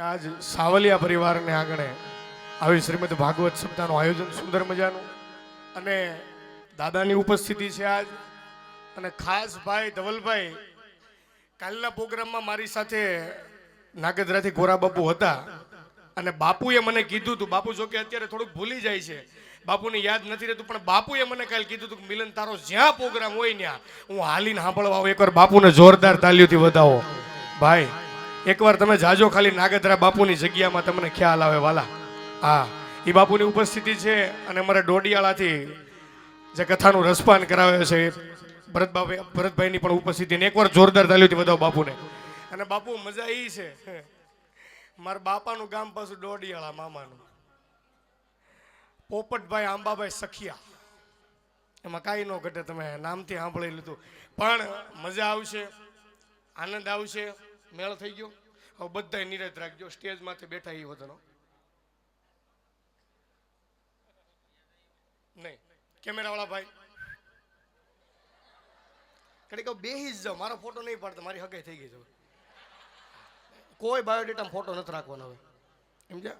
આજ સાવલિયા પરિવારને આંગણે આવી શ્રીમદ ભાગવત સપ્તાહનું આયોજન સુંદર મજાનું. અને દાદાની ઉપસ્થિતિ છે આજ. અને ખાસ ભાઈ ધવલભાઈ, કાલના પ્રોગ્રામમાં મારી સાથે નાગદરાથી ગોરા બાપુ હતા. અને બાપુએ મને કીધું હતું, બાપુ જોકે અત્યારે થોડુંક ભૂલી જાય છે. બાપુને યાદ નથી રહેતું, પણ બાપુએ મને કાલે કીધું હતું કે મિલન તારો જ્યાં પ્રોગ્રામ હોય ત્યાં, હું હાલીને સાંભળવા આવું. એકવાર બાપુને જોરદાર તાલીઓથી વધાવો. ભાઈ એકવાર તમે જાજો ખાલી નાગદરા બાપુની જગ્યામાં તમને ખ્યાલ આવે, વાલા. હા એ બાપુની ઉપસ્થિતિ છે અને અમારા ડોડિયાળાથી જે કથાનું રસપાન કરાવે છે ભરતભાઈ ભરતભાઈની પણ ઉપસ્થિતિ ને એકવાર જોરદાર તાલીઓથી વધાવો બાપુને. અને બાપુ, મજા એ છે. મારા બાપાનું ગામ પાછું ડોડિયાળા મામાનું. પોપટભાઈ આંબાભાઈ સખિયા. એમાં કાંઈ ન ઘટે, તમે નામથી સાંભળી લીધું પણ મજા આવશે, આનંદ આવશે, મેળ થઈ ગયો. હવે બધા નિરત રાખજો. સ્ટેજ માથે બેઠા એ વતનો નહીં. કેમેરા વાળા ભાઈ. કડી કહું બેહી જ જાઓ. મારો ફોટો નહીં પાડતો. મારી હગાઈ થઈ ગઈ છે કોઈ બાયોડેટામાં ફોટો નથી રાખવાનો હવે. સમજ્યા?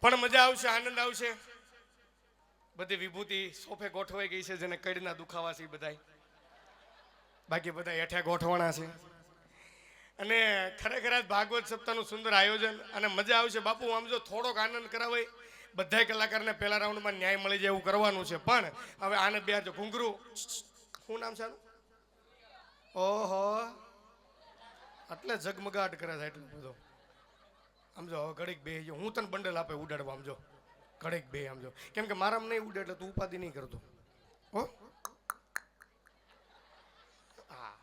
પણ મજા આવશે, આનંદ આવશે. બધી વિભૂતિ સોફે ગોઠવાઈ ગઈ છે, જેને કડના દુખાવા છે બધા બાકી બધા હેઠે ગોઠવાણા છે. અને ખરેખર આજ ભાગવત સપ્તાહનું સુંદર આયોજન અને મજા આવશે. બાપુ, આમ જો થોડોક આનંદ કરાવાય બધાય કલાકારને પહેલા રાઉન્ડમાં ન્યાય મળી જાય એવું કરવાનું છે. પણ હવે આને બે જો ઘૂંઘરું. શું નામ છે ઓહો. એટલે ઝગમગાટ કરે છે એટલું બધો. આમ જો ઘડીક બે જો હું તને બંડલ આપે ઉડાડવા, આમ જો. ઘડીક બે આમ જો. કેમ કે મારામાં નહીં ઉડે એટલે તું ઉપાધિ નહીં કરતો. હા.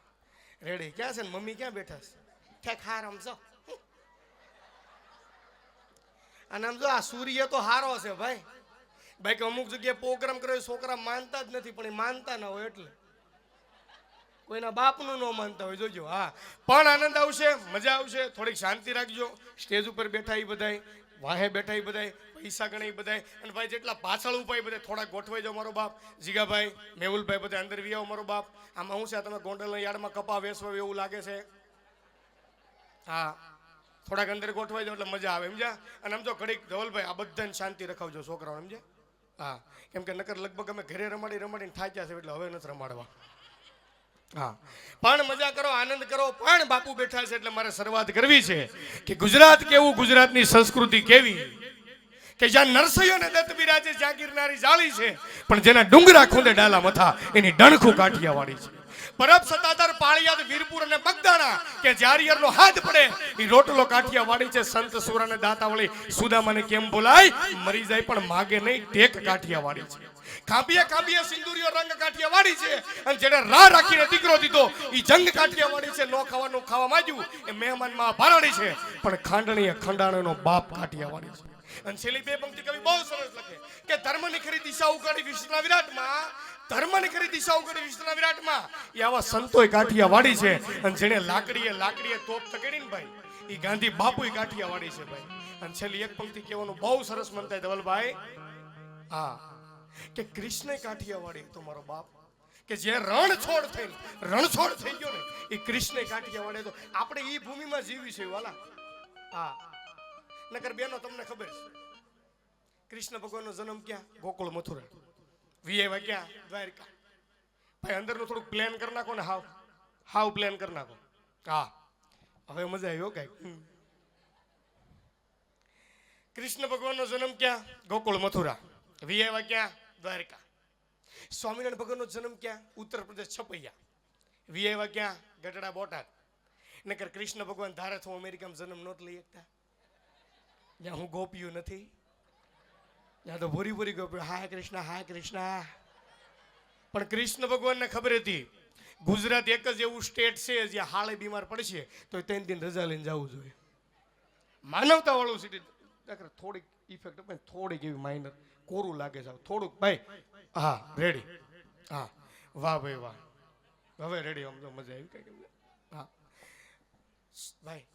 રેડી. ક્યાં છે ને? મમ્મી ક્યાં બેઠા છે? ઠેક હાર સમજો. અને આમ જો આ સૂર્ય તો હારો છે ભાઈ. ભાઈ કે અમુક જગ્યાએ પ્રોગ્રામ કર્યો છોકરા માનતા જ નથી, પણ એ માનતા ના હોય એટલે. કોઈના બાપનું ન માનતા હોય, જોજો, હા. પણ આનંદ આવશે, મજા આવશે, થોડીક શાંતિ રાખજો. સ્ટેજ ઉપર બેઠા એ બધાય, વાહે બેઠા એ બધાય, પૈસા ગણે બધાય. અને ભાઈ જેટલા પાછળ ઉપાય બધા થોડાક ગોઠવાઈ જાઓ મારો બાપ. જીગાભાઈ, મેહુલભાઈ બધા અંદર વી આવો મારો બાપ. આમાં હું છે તમે ગોંડલના યાર્ડમાં કપા વેસવા એવું લાગે છે? હા. થોડાક અંદર ગોઠવાઈ જાઓ એટલે મજા આવે, સમજ્યા? અને આમ જો ઘડીક ધવલભાઈ, આ બધાને શાંતિ રખાવજો છોકરાઓ સમજ્યા? હા. કેમ કે નકર લગભગ અમે ઘરે રમાડી રમાડીને થાક્યા છે એટલે હવે નથી રમાડવા. હા. પણ મજા કરો, આનંદ કરો, પણ બાપુ બેઠા છે એટલે મારે શરૂઆત કરવી છે કે ગુજરાત કેવું, ગુજરાતની સંસ્કૃતિ કેવી? કે જ્યાં નરસૈયો ને દત્ત બિરાજે જ્યાં ગિરનારી જાળી છે, પણ જેના ડુંગરા ખૂંદે ડાલા મથા, એની ડણખું કાઠિયાવાડી છે. પરબ સતાધાર પાળિયાદ, વીરપુર અને બગદાણા કે જારિયરનો હાથ પડે, એ રોટલો કાઠિયાવાડી છે, સંત સુર અને દાતાવળી. સુદામાને કેમ બોલાય? મરી જાય પણ માગે નહીં, ટેક કાઠિયાવાડી છે. કાંબીએ કાંબીએ સિંદુરિયો રંગ કાઠિયાવાડી છે, અને જેને રાહ રાખીને દીકરો દીધો એ જંગ કાઠિયાવાડી છે, નો ખાવાનું ખાવા માંગ્યું એ મહેમાનમાં ભારાણી છે, પણ ખાંડણીએ ખંડાણીનો બાપ કાઠિયાવાડી છે. અને છેલ્લી બે પંક્તિ કવિ બહુ સરસ લખે કે ધર્મની ખરી દિશા ઉગાડી વિષ્ણુના વિરાટમાં, ધર્મની ખરી દિશા ઉગાડી વિષ્ણુના વિરાટમાં, એ આવા સંતોય કાઠિયાવાડી છે. અને જેણે લાકડીએ લાકડીએ તોપ તકેડી ને ભાઈ એ ગાંધી બાપુય કાઠિયાવાડી છે ભાઈ. અને છેલ્લી એક પંક્તિ કહેવાનું બહુ સરસ મન થાય ધવલભાઈ. હા, કે કૃષ્ણ કાઠિયાવાડી તો મારો બાપ, કે જે રણછોડ થઈ રણછોડ થઈ ગયો ને, એ કૃષ્ણ કાઠિયાવાડે તો આપણે એ ભૂમિમાં જીવી છે, વાલા. હા. નકર બેનો તમને ખબર છે. કૃષ્ણ ભગવાનનો જન્મ ક્યાં? ગોકુળ મથુરા. વીએવા ક્યાં? દ્વારકા. ભાઈ, અંદરનું થોડુંક પ્લાન કરી નાખો ને હાવ. હાવ પ્લાન કરી નાખો. હા. હવે મજા આવ્યો કઈ કૃષ્ણ ભગવાનનો જન્મ ક્યાં? ગોકુળ મથુરા. વીએવા ક્યાં? દ્વારકા. સ્વામિનારાયણ ભગવાનનો જન્મ ક્યાં? ઉત્તર પ્રદેશ છપૈયા. વીએવા ક્યાં? ગઢડા બોટાદ. નકર કૃષ્ણ ભગવાન ધારે હું અમેરિકામાં જન્મ નહોત લઈ શકતા? જ્યાં હું ગોપિયું નથી. ત્યાં તો ભૂરી ભૂરી ગોપ્યું હાય કૃષ્ણ હાય કૃષ્ણ. પણ કૃષ્ણ ભગવાનને ખબર હતી, ગુજરાત એક જ એવું સ્ટેટ છે જ્યાં હાળે બીમાર પડશે, તો ત્રણ દિન રજા લઈને જવું જોઈએ. માનવતાવાળું સિટી થોડીક ઇફેક્ટ પણ થોડીક એવી માઇનર કોરું લાગે છે. થોડુંક, ભાઈ, હા રેડી હા, વાહ, ભાઈ, વાહ. હવે રેડી આમ તો મજા આવી. કઈ હા. ભાઈ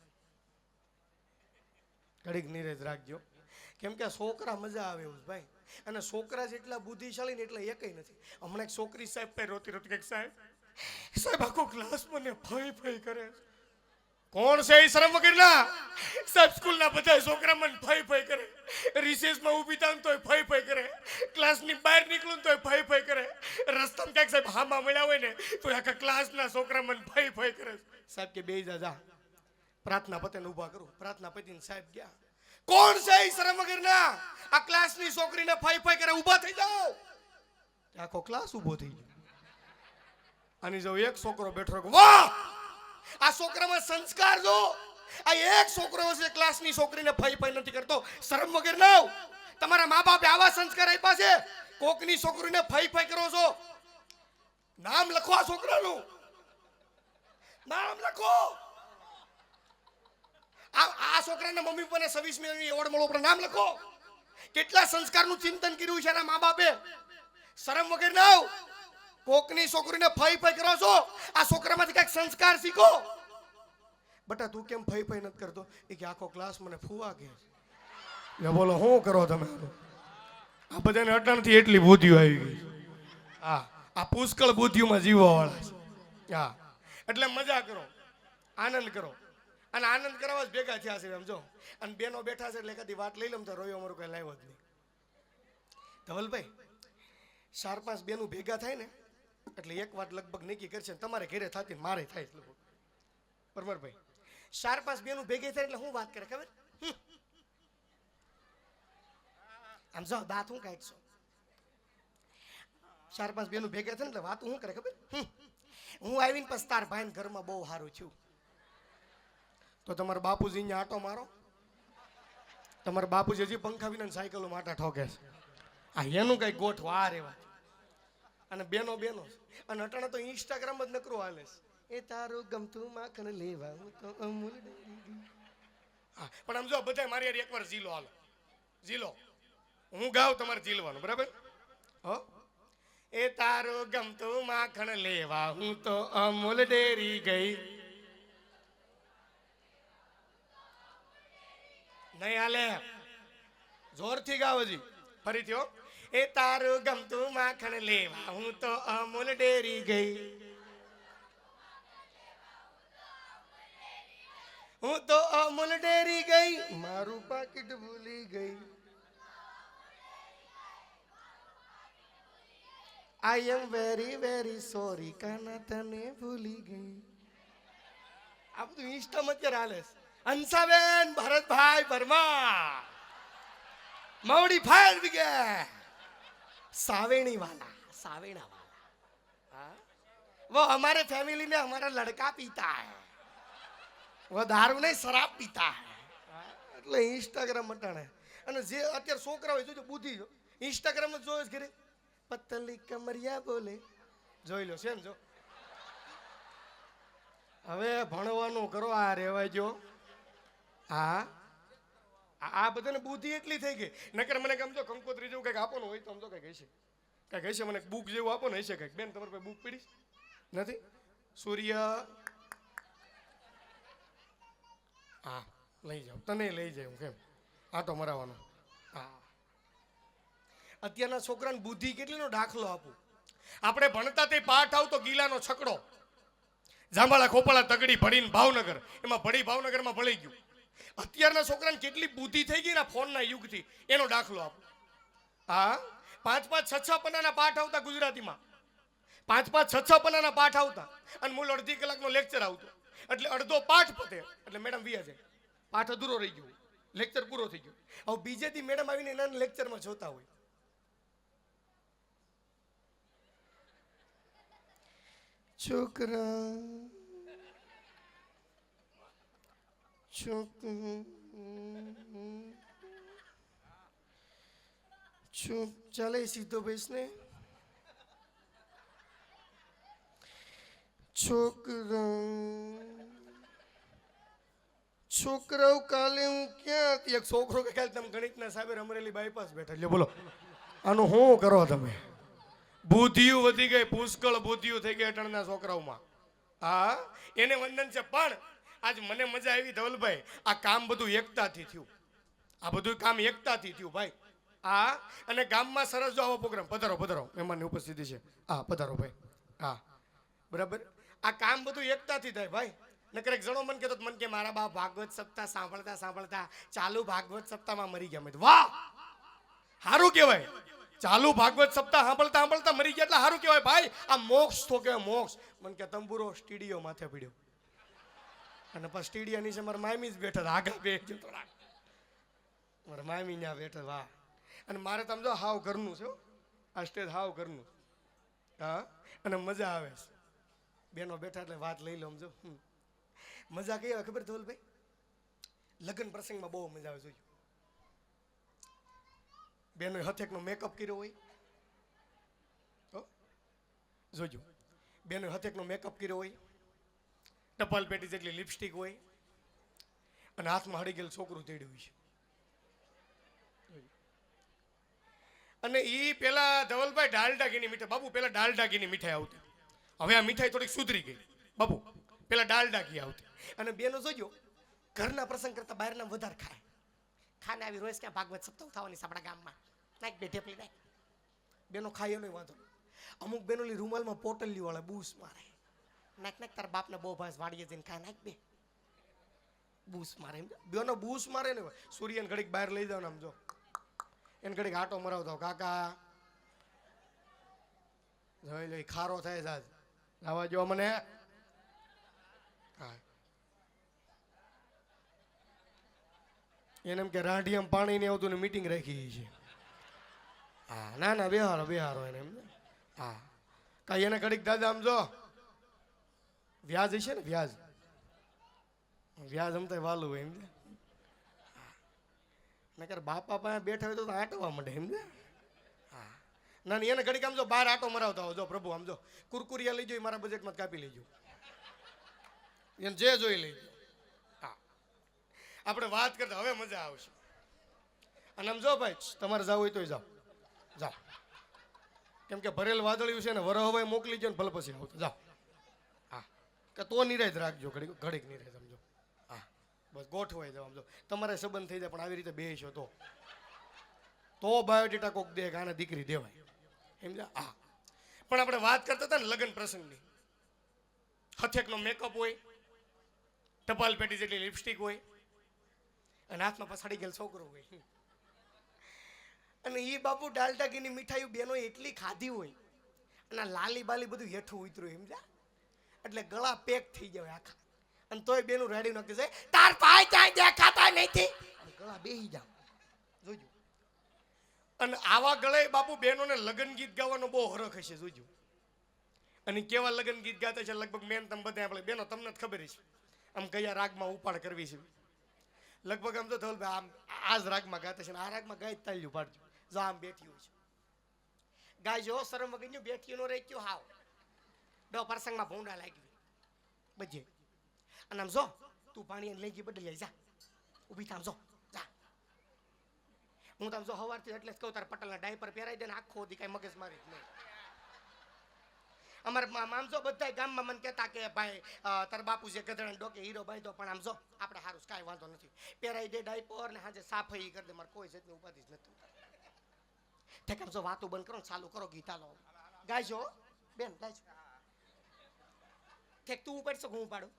ઘડીક નીરજ રાખજો. કેમ કે છોકરા મજા આવે એવું ભાઈ. અને છોકરા જેટલા બુદ્ધિશાળી ને એટલા એકય નથી. હમણાં એક છોકરી સાહેબ પાસે રોતી રોતી કંઈક સાહેબ. સાહેબ, આખો ક્લાસ મને ભય ફઈ કરે કોણ છે એ શરમ વગરના? સાહેબ, સ્કૂલના બધા છોકરા મને ભય ફઈ કરે. રિસેસમાં ઊભી ને તોય ભય ફઈ કરે. ક્લાસની બહાર નીકળું તોય ભય ફઈ કરે. રસ્તામાં ક્યાંક સાહેબ હામાં મળ્યા હોય ને તો આખા ક્લાસના છોકરા મને ભય ફઈ કરે સાહેબ કે બે જા. પ્રાર્થના પતે ઊભા કરું. પ્રાર્થના પતિને સાહેબ ગયા. કોણ છે એ શરમ વગરના આ ક્લાસની છોકરીને ફાઈ ફાઈ કરે ઊભા થઈ જાઓ. આખો ક્લાસ ઊભો થઈ ગયો. આની જો એક છોકરો બેઠો વાહ! આ છોકરામાં સંસ્કાર જો. આ એક છોકરો છે ક્લાસની છોકરીને ફાઈ ફાઈ નથી કરતો. શરમ વગર ના તમારા મા બાપે આવા સંસ્કાર આપ્યા છે? કોકની છોકરીને ફઈ ફાઈ કરો છો? નામ લખો આ છોકરાનું. નામ લખો. આ છોકરાના મમ્મી પપ્પાને છવ્વીસમી એવોર્ડ મળવો પડે નામ લખો. કેટલા સંસ્કારનું ચિંતન કર્યું છે એના મા બાપે? શરમ વગર ના. કોકની છોકરીને ફઈ ફઈ કરો છો. આ છોકરામાંથી કંઈક સંસ્કાર શીખો. બટા તું કેમ ફઈ ફઈ નથી કરતો? એ કે આખો ક્લાસ મને ફૂવા કે ને બોલો, શું કરો તમે? આ બધાને અટણથી એટલી બુદ્ધિઓ આવી ગઈ હા આ પુષ્કળ બુદ્ધિઓમાં જીવવા વાળા છે. હા એટલે મજા કરો, આનંદ કરો. અને આનંદ કરવા જ ભેગા થયા છે એમ જો. અને બેનો બેઠા છે એટલે કદી વાત લઈ લઉં તો રોયો અમારું કઈ લાવ્યો જ નહીં. ધવલભાઈ ચાર પાંચ બેનું ભેગા થાય ને, એટલે એક વાત લગભગ નક્કી કરશે તમારે ઘરે થતી મારે થાય લગભગ બરોબર ભાઈ ચાર પાંચ બેનું ભેગી થાય એટલે હું વાત કરે, ખબર. આમ જો, દાંત હું કાંઈક છો ચાર પાંચ બેનું ભેગા થાય ને એટલે વાત હું કરે, ખબર? હું આવીને પછી તાર ભાઈને ઘરમાં બહુ સારું છું તો તમારા બાપુજી અહીંયા આટો મારો. તમારા બાપુજી હજી પંખા વિના સાયકલો માટા ઠોકે છે. આ એનું કઈ ગોઠ વા રેવા અને બેનો બેનો અને અટાણે તો ઇન્સ્ટાગ્રામ જ નકરું હાલે છે. એ તારું ગમતું માખણ લેવા હું તો અમૂલ પણ આમ જો બધા મારી હારે એકવાર ઝીલો હાલો. ઝીલો. હું ગાવ તમારે ઝીલવાનું, બરાબર? હો? એ તારું ગમતું માખણ લેવા હું તો અમૂલ ડેરી ગઈ. નહીં હાલે. જોરથી ગાવ હજી. ફરીથી હો એ તારું ગમતું માખણ લેવા. હું તો અમૂલ ડેરી ગઈ. હું તો અમૂલ ડેરી ગઈ. મારું પાકીટ ભૂલી ગઈ. I am very very sorry Kana તને ભૂલી ગઈ. આ બધું ઇન્સ્ટામાં અત્યારે હાલે છે. હંસાબેન ભરતભાઈ પરમાર मौड़ी फायर ब्रिगेड सावेणी वाला सावेणा वाला हाँ? वो हमारे फैमिली में हमारा लड़का पीता है वो दारू नहीं शराब पीता है हाँ? એટલે ઇન્સ્ટાગ્રામ મટાણે અને જે અત્યારે છોકરા હોય જોજો બુદ્ધિ જો ઇન્સ્ટાગ્રામ જ જોયો છે ઘરે પતલી કમરિયા બોલે જોઈ લો છે ને જો હવે ભણવાનું કરો આ રેવાય જો હા? આ આ બધાને બુદ્ધિ એટલી થઈ ગઈ. નકર મને કેમ જો કંકોત્રી જેવું કંઈક આપવાનું હોય તો આમ તો કંઈક હશે. કંઈક હશે, મને બુક જેવું આપો ને હશે કંઈક. બેન, તમારે પાસે બુક પડી? નથી? સૂર્ય. હા, લઈ જાઓ. તને લઈ જાય કેમ? તો મરાવાનો. હા. અત્યારના છોકરાને બુદ્ધિ કેટલીનો દાખલો આપું? આપણે ભણતા તે પાઠ આવતો ગીલાનો છકડો. જાંબાળા ખોપાળા તગડી ભણીને ભાવનગર. એમાં ભણી ભાવનગરમાં ભળી ગયું. અત્યારના છોકરાને કેટલી બુદ્ધિ થઈ ગઈ ને ફોનના યુગથી. એનો દાખલો આપો. હા? પાંચ પાંચ છ છ પન્નાના પાઠ આવતા ગુજરાતીમાં. પાંચ પાંચ છ છ પન્નાના પાઠ આવતા. અને મૂળ અડધી કલાકનો લેક્ચર આવતો. એટલે અડધો પાઠ પતે. એટલે મેડમ વ્યા જાય. પાઠ અધૂરો રહી ગયો. લેક્ચર પૂરો થઈ ગયો. હવે બીજેથી મેડમ આવીને એના લેક્ચરમાં જોતા હોય. છોકરા છોકરા ચૂપ ચાલે સીધો બેસને છોકરો છોકરાઓ કાલે હું ક્યાં હતી એક છોકરો કે કાલે તમે ગણિતના સાહેબ અમરેલી બાયપાસ બેઠા એટલે બોલો આનું શું કરો તમે બુદ્ધિઓ વધી ગઈ પુષ્કળ બુદ્ધિઓ થઈ ગઈ અટણના છોકરાઓમાં હા એને વંદન છે પણ આજ મને મજા આવી ધવલભાઈ. આ કામ બધું એકતાથી થયું. આ બધું કામ એકતાથી થયું, ભાઈ. હા અને ગામમાં સરસ જો આવો પ્રોગ્રામ. પધારો પધારો. મહેમાનની ઉપસ્થિતિ છે. હા, પધારો, ભાઈ. હા. બરાબર? આ કામ બધું એકતાથી થાય, ભાઈ. નકર એક જણો મન કહેતો મન કે મારા બા ભાગવત સપ્તાહ સાંભળતા સાંભળતા ચાલુ ભાગવત સપ્તાહમાં મરી ગયા. મેં વાહ! સારું કહેવાય. ચાલુ ભાગવત સપ્તાહ સાંભળતા સાંભળતા મરી ગયા એટલે સારું કહેવાય, ભાઈ. આ મોક્ષ તો કહેવાય મોક્ષ. મને કે તંબુરો સ્ટીડિયો માથે પડ્યો. અને પછી સ્ટીડિયો નીચે મારા મામી જ બેઠા હતા, બે બેસજો થોડા મારા મામી ત્યાં બેઠા વાહ. અને મારે તમે જો હાવ ઘરનું છે. આ સ્ટેજ હાવ ઘરનું. હા? અને મજા આવે છે. બેનો બેઠા એટલે વાત લઈ લો સમજો. મજા કઈ આવે ખબર ધોલભાઈ લગ્ન પ્રસંગમાં બહુ મજા આવે જોયું. બેનો હથેકનો મેકઅપ કર્યો હોય? જોજો. બેનો હથેકનો મેકઅપ કર્યો હોય. ટપાલ પેટી જેટલી લિપસ્ટિક હોય, અને હાથમાં હળી ગયેલું છોકરું તેડ્યું છે. અને એ પેલા ધવલભાઈ ડાલડા ઘીની મીઠાઈ બાબુ પેલા ઘીની મીઠાઈ આવતી. હવે આ મીઠાઈ થોડીક સુધરી ગઈ. બાબુ પેલા ડાલ ઘી આવતી. અને બેનો જોજો, ઘરના પ્રસંગ કરતા બહારના વધારે ખાય. ખાને આવી રોજ ક્યાં ભાગવત સપ્તાહ થવાની આપણા ગામમાં. નાખ બે ઢેપલી નાખ. બેનો ખાય એનો વાંધો નહીં. અમુક બેનોની રૂમાલમાં પોટલી વાળા બૂસ મારે. નાખ નાખ તારા બાપને બહુ ભાસ વાડીએ જઈને કાંઈ નાખ બે બૂસ મારે એમ બેનો બૂસ મારે ને સૂર્યને ઘડીક બહાર લઈ જાવ ને આમ જો. એને ઘડીક આટો મરાવતો કાકા, જોઈ લો ખારો થાય સાજ આવા જો મને. હા. એને એમ કે, રાઢિયામ પાણી ને આવતું ને મીટિંગ રાખી છે. હા, ના ના, બેહારો બેહારો એને એમ. હા. કાંઈ એને ઘડીક દાદા આમ જો. વ્યાજ હશે ને? વ્યાજ. વ્યાજ અમતા વાલું હોય એમ નકર બાપા પાસે બેઠા હોય તો આંટવા માંડે એમ હા. ના એને ઘડી કામ જો બહાર આટો મરાવતા હો જો પ્રભુ, આમ જો કુરકુરિયા લઈ જો મારા બજેટમાં કાપી લેજો. એને જે જોઈ લેજો. હા. આપણે વાત કરતા હવે મજા આવશે. અને આમ જો ભાઈ તમારે જવું હોય તોય જાઓ. જાઓ. કેમ કે ભરેલ વાદળિયું છે ને વરહવાય મોકલી જાય ને, ભલે પછી આવતો. જાઓ. કે તો નિરાજ રાખજો, ઘડીક ઘડીક નિરાજ સમજો. હા, બસ ગોઠવાઈ જાવ સમજો તમારે સંબંધ થઈ જાય, પણ આવી રીતે બેસો તો. તો બાયોડેટા કોક દે કાને દીકરી દેવાય. સમજ્યા હા. પણ આપણે વાત કરતા હતા ને લગ્ન પ્રસંગની. હથેકનો મેકઅપ હોય, ટપાલ પેટી જેટલી લિપસ્ટિક હોય, અને હાથમાં પછાડી ગયેલ છોકરો હોય. અને એ બાપુ ડાલટા ઘીની મીઠાઈ બેનો એટલી ખાધી હોય, અને લાલી બાલી બધું હેઠું ઉતર્યું સમજ્યા એટલે ગળા પેક થઈ જાય આખા. અને તોય બેનું રેડી નક્કી છે તાર ભાઈ ક્યાંય દેખાતા નથી. ગળા બેહી જાવ. જોજો. અને આવા ગળે બાપુ બહેનોને લગ્ન ગીત ગાવાનો બહુ હરખ હશે, જોજો. અને કેવા લગ્ન ગીત ગાતા છે લગભગ મેન તમે બધા આપણે. બેનો તમને જ ખબર છે આમ કયા રાગમાં ઉપાડ કરવી છે. લગભગ આમ તો થયું ભાઈ આમ આ જ રાગમાં ગાતા છે આ રાગમાં ગાય તાલ્યું પાડજો જો આમ બેઠી હોય છે. ગાય જો શરમ વગર બેઠી નો રહી ગયો હાવ. ડો પ્રસંગમાં ભૂંડા લાગી બજે અને આમ જો તું પાણી લઈ ગઈ બદલી જા ઊભી થામ જો જા હું તમ જો સવારથી એટલે જ કહું તારા પટલના ડાયપર પહેરાઈ દે ને આખો દી કાંઈ મગજ મારી જ નહીં અમારે આમ જો બધા ગામમાં મને કહેતા કે ભાઈ તાર બાપુ છે ગધડા ડોકે હીરો બાંધ્યો પણ આમ જો આપણે સારું કાંઈ વાંધો નથી પહેરાઈ દે ડાયપર ને સાંજે સાફાઈ કરી દે મારે કોઈ જાતની ઉપાધિ જ નથી ઠેક આમ જો વાતો બંધ કરો ને ચાલુ કરો ગીતા લો ગાયજો. બેન ગાયજો ઠેક તું ઉપાડશો હું ઉપાડું?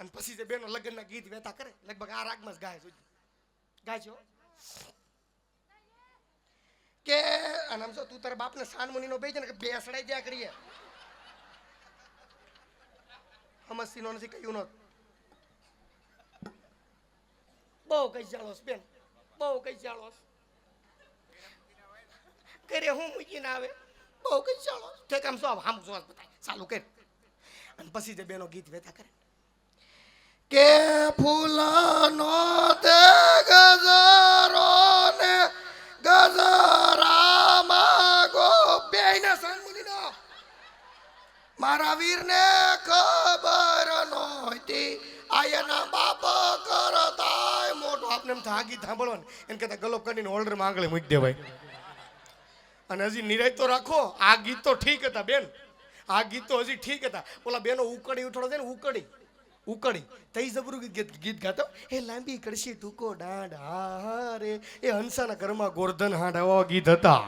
અને પછી જે બેનો લગ્નના ગીત વેતા કરે, લગભગ આ રાગમાં જ ગાય છે. ગાયજો કે, અને આમ તું તારા બાપને સાનમુનીનો બેજે ને કે બેસડાઈ જ્યાં કરીએ. હમસ્તીનો નથી કહ્યું નહોતું બહુ કઈ જાળોસ બેન, બહુ કઈ જાળોસ. કરે હું મૂકીને આવે. બહુ કઈ ચાલો ઠેક આમ શું આમ શું બતાય. ચાલુ કર. અને પછી જે બેનો ગીત વેતા કરે. કે ફૂલનો તે ગજરો ને ગજરામાં ગો બેયને સાનમુનીનો મારા વીરને ખબર નહોતી. આયના બાપ કરતા મોટો. આપને એમ થા ગીત સાંભળો ને એને કહેતા, ગલોપ કરીને હોલ્ડરમાં આંગળે મૂકી દે ભાઈ. અને હજી નિરાય તો રાખો, આ ગીત તો ઠીક હતા બેન. આ ગીત તો હજી ઠીક હતા. ઓલા બેનો ઉકડી ઉઠાડો છે ને, ઉકડી. ઉકડી. તઈ જબરું ગીત ગીત ગાતો? એ લાંબી કડશી ટૂંકો દાંડ હા રે. એ હંસાના ઘરમાં ગોરધન હાંડ આવા ગીત હતા.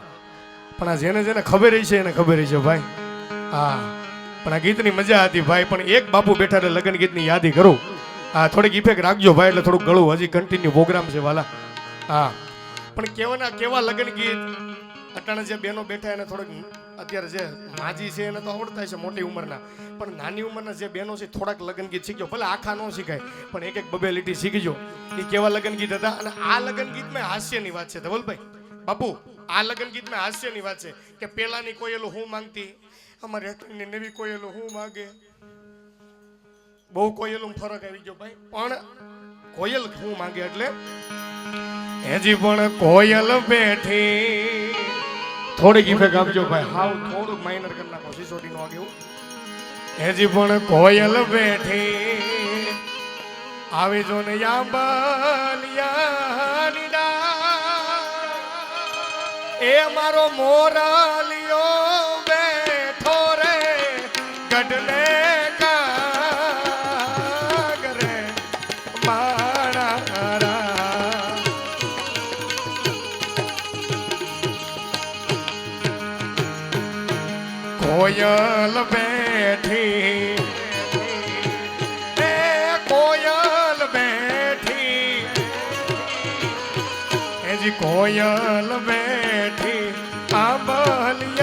પણ આ જેને જેને ખબર છે એને ખબર છે ભાઈ. હા. પણ આ ગીતની મજા હતી, ભાઈ. પણ એક બાપુ બેઠા એટલે લગ્ન ગીતની યાદી કરું. હા, થોડીક ઇફેક્ટ રાખજો, ભાઈ, એટલે થોડુંક ગળું હજી કન્ટિન્યુ પ્રોગ્રામ છે વાલા. હા. પણ કેવાના કેવા લગ્ન ગીત? અટાણે જે બહેનો બેઠા એને થોડોક અત્યારે જે માજી છે એને તો આવડતા છે મોટી ઉંમરના. પણ નાની ઉંમરના જે બહેનો છે થોડાક લગ્ન ગીત શીખજો. ભલે આખા ન શીખાય, પણ એક એક બબે લીટી શીખજો. એ કેવા લગ્ન ગીત હતા? અને આ લગ્ન ગીતમાં હાસ્યની વાત છે, ધવલભાઈ. બાપુ, આ લગ્ન ગીતમાં હાસ્યની વાત છે કે પેલાની કોયેલું હું માંગતી, અમારી હકની નવી કોયેલું હું માગે. બહુ કોયેલું ફરક આવી ગયો ભાઈ. પણ કોયલ હું માંગે એટલે? હેજી પણ કોયલ બેઠી થોડીક ઇફેક્ટ આપજો ભાઈ. હાવ થોડુંક માઇનર કરી નાખો સિસોટી નો આગેવું હજી પણ કોયલ બેઠી આવી જો ને યાબલિયા એ મારો મોરાલિયો બેઠો રે ગઢલે કોયલ બેઠી. એ કોયલ બેઠી. એજી કોયલ બેઠી. આંબલિયાની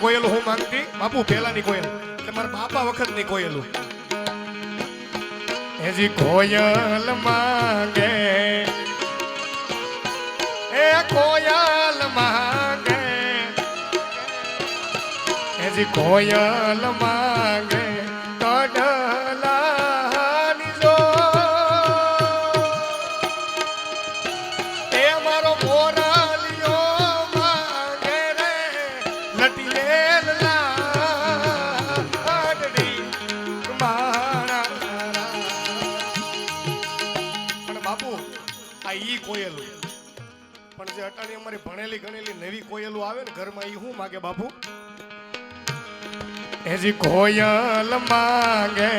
પેલાની કોયલ હું માંગતી બાપુ પેલાની કોયલ એટલે મારા બાપા વખતની કોયલું હેજી કોયલ માંગે, એ કોયલ માંગે હેજી કોયલ માંગે કડલાની ભણેલી ગણેલી નવી કોયલું આવે ને ઘરમાં એ શું માગે બાપુ? એજી કોયલ માંગે,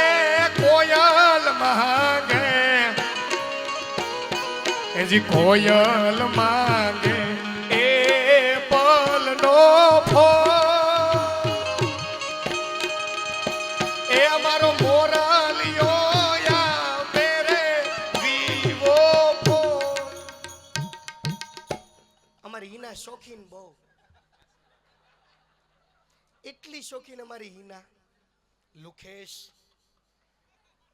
એ કોયલ માંગે એજી કોયલ માંગે શોખીન અમારી હિના? લુખેશ.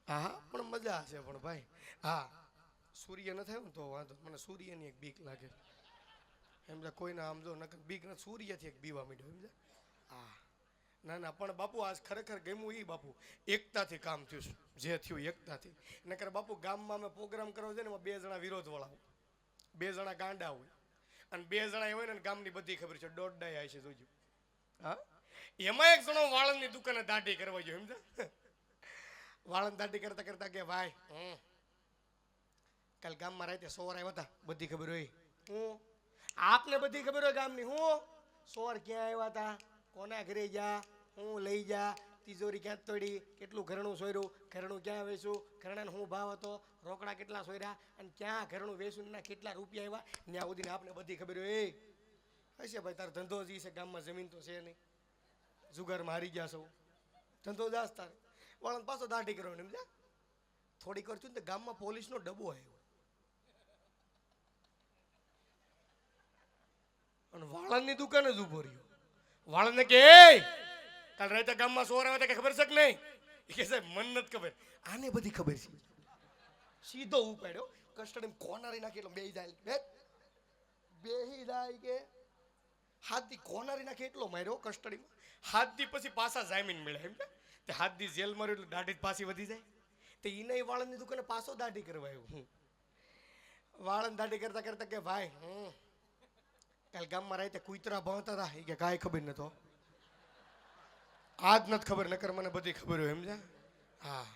હા. પણ મજા છે પણ ભાઈ. હા સૂર્ય ન થયો ને તો વાંધો મને સૂર્યની એક બીક લાગે. એમ છે કોઈના આમ જો નકર બીક ન સૂર્યથી એક બીવા માંડ્યો એમ હા. ના ના પણ બાપુ આજ ખરેખર ગમ્યું એ બાપુ. એકતાથી કામ થયું છે. જે થયું એકતાથી. નકર બાપુ ગામમાં અમે પ્રોગ્રામ કરવો છે ને એમાં બે જણા વિરોધ વાળા હોય. બે જણા ગાંડા હોય. અને બે જણા હોય ને ગામની બધી ખબર છે. દોડડાય આવી છે જોજો. હા? એમાં એક જણો વાળંદની દુકાને દાઢી કરવા જોઈએ સમજા વાળંદ દાઢી કરતા કરતા કે ભાઈ હું કાલ ગામમાં રાતે સોર આવ્યા હતા બધી ખબર હોય. હું આપને બધી ખબર હોય ગામની હું? સોર ક્યાં આવ્યા હતા? કોના ઘરે ગયા? હું લઈ જા તિજોરી ક્યાં તોડી? કેટલું ઘરણું સોયરું? ઘરણું ક્યાં વેચું? ઘરણાનો શું ભાવ હતો? રોકડા કેટલા સોયરા? અને ક્યાં ઘરણું વેચું? ના કેટલા રૂપિયા આવ્યા? ત્યાં સુધીને આપને બધી ખબર હોય. એ હશે ભાઈ તારો ધંધો જ છે ગામમાં જમીન તો છે નહીં. જુગારમાં મારી ગયા સૌ ધંધો દાસ તારે વાળંદ પાછો દાઢી કરવાની સમજ્યા? થોડીક વાર ને ગામમાં પોલીસનો ડબ્બો આવ્યો. અને વાળંદની દુકાને જ ઊભો રહ્યો. વાળંદને કે "એય, કાલ રહેતા ગામમાં સોર આવે કે ખબર છે કે નહીં? કે સાહેબ મન નથી ખબર. આને બધી ખબર છે. સીધો ઉપાડ્યો. કસ્ટડી કોનારી નાખી એટલે બેહી જાય. બે બેહી જાય કે હાથી કોનારી નાખી એટલો માર્યો કસ્ટડીમાં. હાથથી પછી પાછા જામીન મળે, એમ તે હાથ દી જેલ માર્યો એટલે દાઢી પાછી વધી જાય. તે ઈને વાળંદની દુકાને પાછો દાઢી કરવા આવ્યો. હું વાળન દાઢી કરતા કરતા કે ભાઈ, હમ, કાલ ગામમાં રાતે કુતરા ભણતા હતા. એ કે કાંઈ ખબર નતો આજ નથી ખબર, નકર મને બધી ખબર હોય સમજ્યા હા.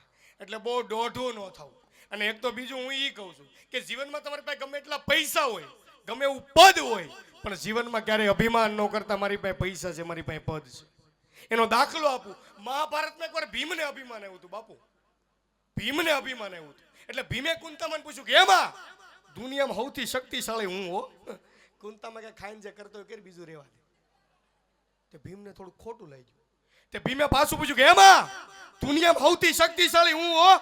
એટલે બહુ દોઢું ન થવું અને એક તો બીજું હું એ કહું છું કે જીવનમાં તમારી પાસે ગમે એટલા પૈસા હોય, ગમે એવું પદ હોય, પણ જીવનમાં ક્યારેય અભિમાન ન કરતા મારી પાસે પૈસા છે, મારી પાસે પદ છે. એનો દાખલો આપું. મહાભારતમાં એકવાર ભીમને અભિમાન આવ્યું હતું, બાપુ. ભીમને અભિમાન આવ્યું હતું. એટલે ભીમે કુંતામાં પૂછ્યું કે એમાં દુનિયામાં સૌથી શક્તિશાળી હું હો? કુંતામાં કે ખાઈને જે કરતો હોય કે બીજું રહેવા દે. તે ભીમને થોડું ખોટું લાગ્યું તે ભીમે પાછું પૂછ્યું કે એમાં દુનિયામાં સૌથી શક્તિશાળી હું હો?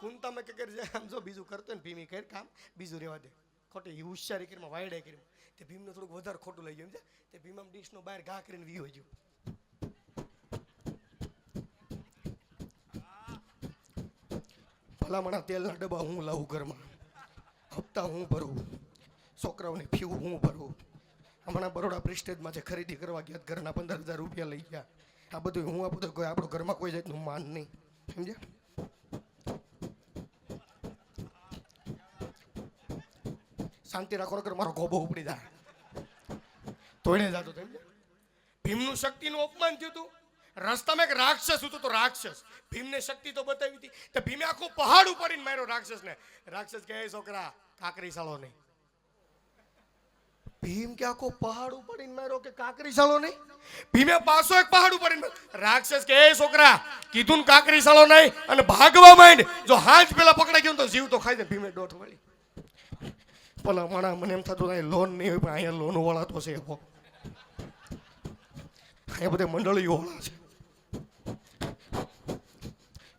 કુંતામાં કે આમ જો બીજું કરતો ને, ભીમી કર, કામ, બીજું રહેવા દે. ખોટી હોશિયારી કરીમાં વાયડે કરી. તે ભીમને થોડુંક વધારે ખોટું લઈ ગયું છે તે ભીમ આમ ડીશનો બહાર ઘા કરીને વીયો ગયો. ભલામણા તેલના ડબ્બા હું લાવું ઘરમાં. હપ્તા હું ભરું. છોકરાઓની ફી હું ભરું. હમણાં બરોડા પ્રિસ્ટેજમાં જે ખરીદી કરવા ગયા ઘરના પંદર હજાર રૂપિયા લઈ ગયા. આ બધું હું આ બધું કોઈ આપણું ઘરમાં કોઈ જાતનું માન નહીં. સમજ્યા? શાંતિ રાખો, નકર મારો ગોબો ઉપડી જાય. તોડે જાતો તો ભીમનું શક્તિનું અપમાન થયું હતું. રસ્તામાં એક રાક્ષસ હતો તો રાક્ષસ. ભીમને શક્તિ તો બતાવી હતી. તો ભીમે આખો પહાડ ઉપાડીને માર્યો રાક્ષસને. રાક્ષસ કહે, "એ છોકરા, કાકરી સાળો નહીં. ભીમ કે આખો પહાડ ઉપાડીને માર્યો કે કાકરી સાળો નહીં? ભીમે પાછો એક પહાડ ઉપાડીને. રાક્ષસ કે "એ છોકરા, કીધું ને કાકરી સાળો નહીં અને ભાગવા માંડ. જો હાથ પેલા પકડાઈ ગયો ને તો જીવ તો ખાઈ દે ભીમે દોઠ વળી. પેલા માણા, મને એમ થતું અહીં લોન નહીં હોય, પણ અહીંયા લોન વાળા તો છે એ અહીંયા બધે મંડળીઓ વળા છે.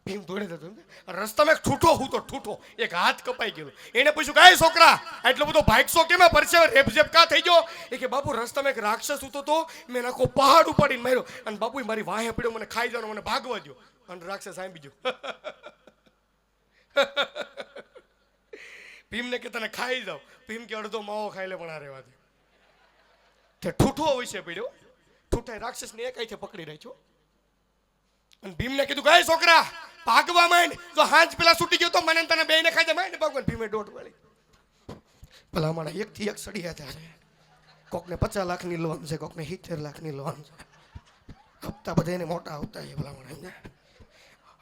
ભીમ દોડે જતો રસ્તામાં ઠૂઠો હું તો ઠૂઠો, એક હાથ કપાઈ ગયો એને પૂછ્યું, કાંઈ છોકરા એટલો બધો ભાગશો કેમ? પરસે રેપઝેપ કા થઈ ગયો? એ કે, બાપુ, રસ્તામાં એક રાક્ષસ ઉતો તો મેં નાખો પહાડ ઉપાડીને માર્યો અને બાપુ મારી વાહે પડ્યો, મને ખાઈ જવાનો, મને ભાગવા દ્યો. અને રાક્ષસ આંબી ગયો. ભીમને કે, તને ખાઈ જાવ ભીમ કે, અડધો માવો ખાઈ લે, પણ આ રહેવા દે તે ઠૂઠો વિશે પડ્યો. ઠૂઠાએ રાક્ષસને એક હાથે પકડી રાખ્યો. અને ભીમને કીધું કાય છોકરા ભાગવા માંડ. જો હાંજ પેલા છૂટી ગયો તો મને તને બે ને ખાઈ માંડ. ભગવાન ભીમે દોઢ વળી. ભલા મારા એક થી એક સળિયા ત્યારે કોકને પચાસ લાખની લોન છે, કોકને સિત્તેર લાખની લોન છે. હપ્તા બધા એને મોટા આવતા છે ભલા માણા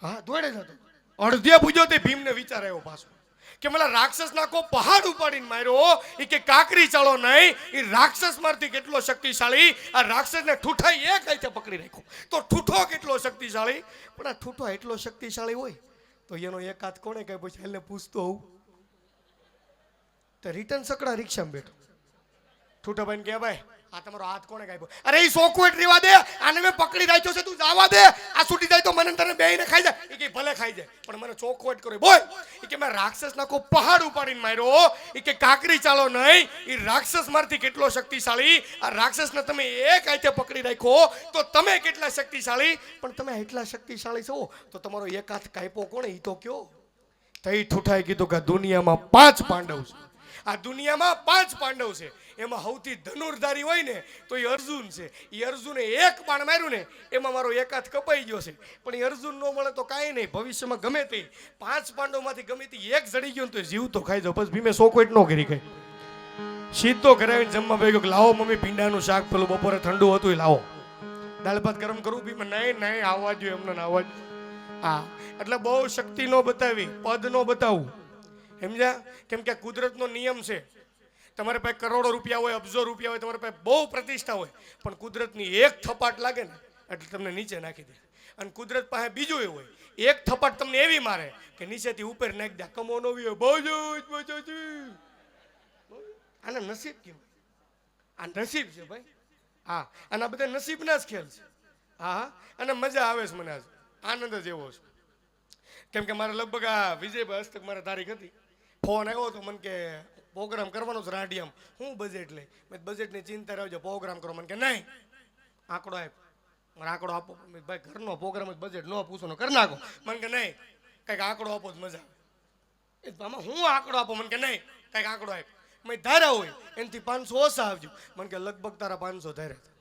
હા, દોડે જતો અડધે પૂજો તે ભીમને વિચાર આવ્યો પાછો. કે મને રાક્ષસ નાખો પહાડ ઉપાડીને માર્યો. એ કે કાકરી ચાલો નહીં. એ રાક્ષસ મારથી કેટલો શક્તિશાળી? આ રાક્ષસને ઠૂઠાઈ એક હાથે પકડી રાખ્યો. તો ઠૂઠો કેટલો શક્તિશાળી? પણ આ ઠૂઠો એટલો શક્તિશાળી હોય, તો એનો એક હાથ કોણે કહે પછી એને પૂછતો હોઉં. તો રિટર્ન સકડા રિક્ષામાં બેઠો. ઠૂઠાભાઈ કે ભાઈ આ તમારો હાથ કોણે ગાયબો? અરે એ એટ રેવા દે. આને મેં પકડી રાખ્યો છે, તું જવા દે. આ છૂટી જાય તો મને તને બેયને ખાઈ જાય. કે ભલે ખાઈ જાય, પણ મને ચોખ્ખો એટ કર્યો. બોલ. એ કે મેં રાક્ષસ નાખો પહાડ ઉપાડીને માર્યો. એ કે કાકરી ચાલો નહીં. એ રાક્ષસ મારથી કેટલો શક્તિશાળી? આ રાક્ષસને તમે એક હાથે પકડી રાખ્યો, તો તમે કેટલા શક્તિશાળી? પણ તમે એટલા શક્તિશાળી છો, તો તમારો એક હાથ કાપ્યો કોણે? એ તો કયો. તઈ ઠૂઠાએ કીધું કે દુનિયામાં પાંચ પાંડવ છે. આ દુનિયામાં પાંચ પાંડવ છે. એમાં સૌથી ધનુર્ધારી હોય ને તો એ અર્જુન છે. એ અર્જુને એક બાણ માર્યું ને, એમાં મારો એક કપાઈ ગયો છે. પણ એ અર્જુન ન મળે તો કાંઈ નહીં, ભવિષ્યમાં ગમે તે. પાંચ પાંડવમાંથી ગમે તે એક જડી ગયો ને તો જીવ તો ખાઈ જાવ. બસ ભીમે સોકોઈટ ન કરી ગઈ સીધો કરાવીને જમવા ભાઈ કે લાવો મમ્મી, ભીંડાનું શાક પેલું બપોરે ઠંડુ હતું એ લાવો. દાળ ભાત ગરમ કરવું? ભીમે નહીં નહીં, આવવા જોઈએ એમને આવવા હા, એટલે બહુ શક્તિ ન બતાવી, પદ ન બતાવવું સમજ્યા? કેમ કે કુદરતનો નિયમ છે. તમારે પાસે કરોડો રૂપિયા હોય, અબજો રૂપિયા હોય, તમારી પાસે બહુ પ્રતિષ્ઠા હોય, પણ કુદરતની એક થપાટ લાગે ને, એટલે તમને નીચે નાખી દે. અને કુદરત પાસે બીજું એવું હોય, એક થપાટ તમને એવી મારે કે નીચેથી ઉપર નાખી દે. કમો નવી હોય બહુ જ આને નસીબ કહેવાય. આ નસીબ છે ભાઈ. હા, અને આ બધા નસીબના જ ખેલ છે. હા, અને મજા આવે છે મને આજ. આનંદ જ એવો છે. કેમ કે મારે લગભગ આ વિજય હસ્તક મારે તારીખ હતી. ફોન આવ્યો તો મને કે, પ્રોગ્રામ કરવાનો છે રાડિયામ. હું બજેટ લઈ મેં બજેટની ચિંતા રહેજો પ્રોગ્રામ કરો. મને કે, નહીં. આંકડો આપ મારે આંકડો આપો. ભાઈ, ઘરનો પ્રોગ્રામ જ બજેટ ન પૂછો કરી નાખો. મને કે, નહીં. કંઈક આંકડો આપો જ મજા આવે. આમાં હું આંકડો આપો? મને કે, નહીં. કંઈક આંકડો આપ મેં ધાર્યા હોય, એનાથી પાંચસો ઓછા આવજો. મને કે, લગભગ તારા પાંચસો ધાર્યા હતા